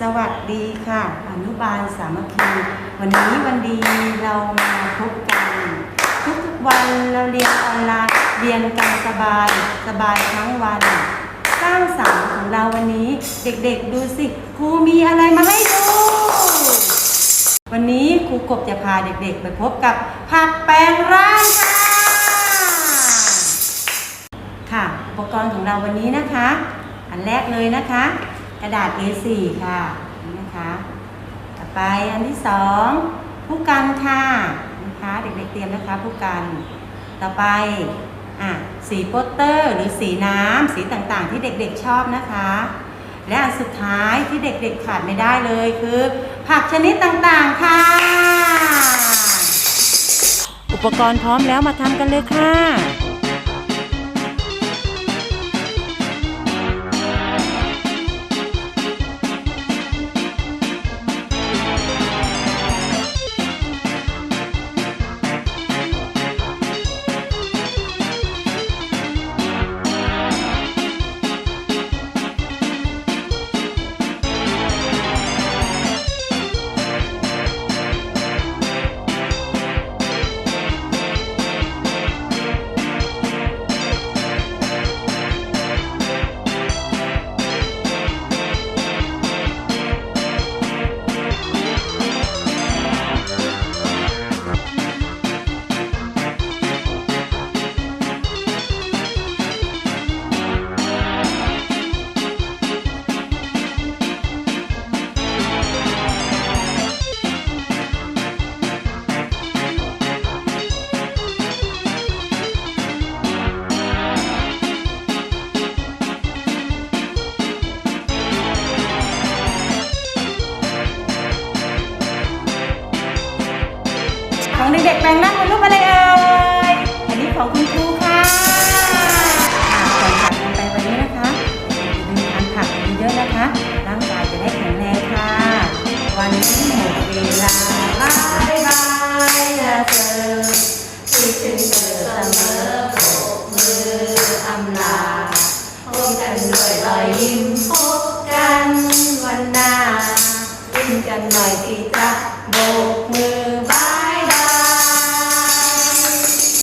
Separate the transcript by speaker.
Speaker 1: สวัสดีค่ะ อนุบาลสามัคคี วันนี้วันดีเรามาพบกัน ทุกๆวันเราเรียนออนไลน์เรียนกันสบายสบายทั้งวันสร้างสรรค์ของเราวันนี้ เด็กๆดูสิครูมีอะไรมาให้ดู วันนี้ครูกบจะพาเด็กๆ ไปพบกับผักแปลงร่างค่ะค่ะอุปกรณ์ของเราวันนี้นะคะ อันแรกเลยนะคะ ระดาษ A4 ค่ะนี่นะคะต่อไปอันที่สองผู้กันค่ะนะคะเด็กๆเตรียมนะคะผู้กันต่อไปอะสีโปสเตอร์หรือสีน้ำสีต่างๆ ที่เด็กๆชอบนะคะ และอันสุดท้ายที่เด็กๆขาดไม่ได้เลยคือ ผักชนิดต่างๆค่ะ อุปกรณ์พร้อมแล้วมาทำกันเลยค่ะ ของเด็กๆแปลงร่างเป็นรูปอะไรเอ่ย อันนี้ของคุณครูค่ะอ่าก่อนจากกันไปวันนี้นะคะดูทานผักกันเยอะนะคะ ร่างกายจะได้แข็งแรงค่ะ วันนี้หมดเวลาบายบายนะเธอคิดถึงเธอเสมอโบกมืออำลาพบกันด้วยรอยยิ้มพบกันวันหน้ายิ้มกันหน่อยสิจ๊ะ